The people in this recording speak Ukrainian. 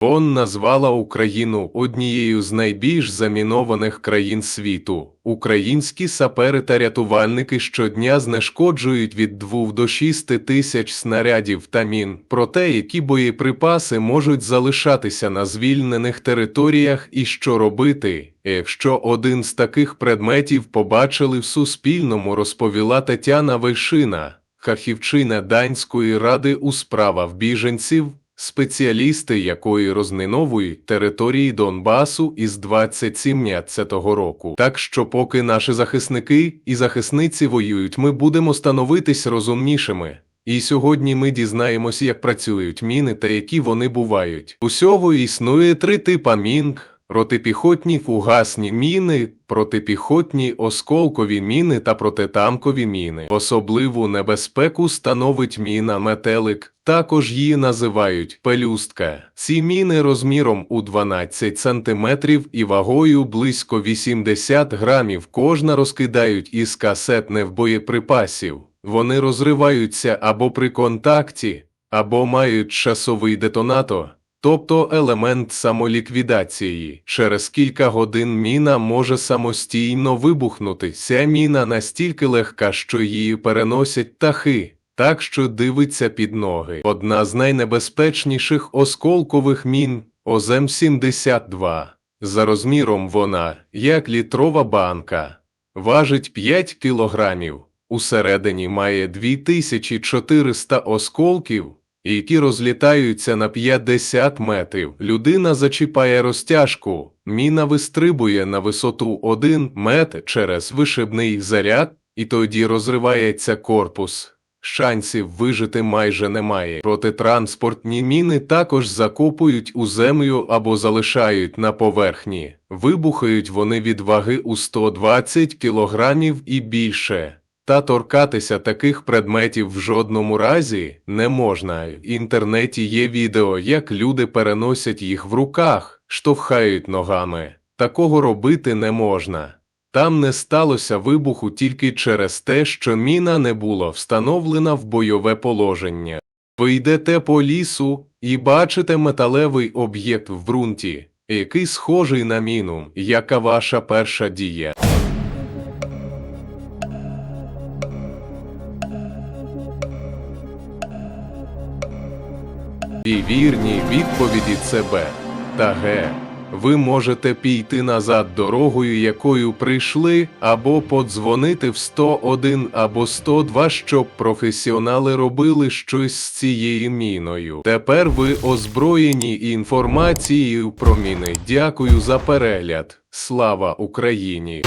ООН назвала Україну однією з найбільш замінованих країн світу. Українські сапери та рятувальники щодня знешкоджують від 2 до 6 тисяч снарядів та мін. Проте, які боєприпаси можуть залишатися на звільнених територіях і що робити, якщо один з таких предметів побачили в Суспільному, розповіла Тетяна Вишина, харківчина Данської ради у справах біженців, спеціалісти якої розміновують території Донбасу із 2017 року. Так що поки наші захисники і захисниці воюють, ми будемо становитись розумнішими. І сьогодні ми дізнаємося, як працюють міни та які вони бувають. Усього існує три типа мін. Протипіхотні фугасні міни, протипіхотні осколкові міни та протитанкові міни. Особливу небезпеку становить міна метелик, також її називають пелюстка. Ці міни розміром у 12 сантиметрів і вагою близько 80 грамів кожна розкидають із касетних боєприпасів. Вони розриваються або при контакті, або мають часовий детонатор. Тобто елемент самоліквідації. Через кілька годин міна може самостійно вибухнути. Ця міна настільки легка, що її переносять птахи, так що дивиться під ноги. Одна з найнебезпечніших осколкових мін ОЗЕМ-72. За розміром вона, як літрова банка, важить 5 кілограмів. Усередині має 2400 осколків, які розлітаються на 50 метрів. Людина зачіпає розтяжку, міна вистрибує на висоту 1 метр через вишибний заряд, і тоді розривається корпус. Шансів вижити майже немає. Протитранспортні міни також закопують у землю або залишають на поверхні. Вибухають вони від ваги у 120 кілограмів і більше. Та торкатися таких предметів в жодному разі не можна. В інтернеті є відео, як люди переносять їх в руках, штовхають ногами. Такого робити не можна. Там не сталося вибуху тільки через те, що міна не була встановлена в бойове положення. Ви йдете по лісу і бачите металевий об'єкт в ґрунті, який схожий на міну. Яка ваша перша дія? І вірні відповіді це Б та Г. Ви можете піти назад дорогою, якою прийшли, або подзвонити в 101 або 102, щоб професіонали робили щось з цією міною. Тепер ви озброєні інформацією про міни. Дякую за перегляд. Слава Україні!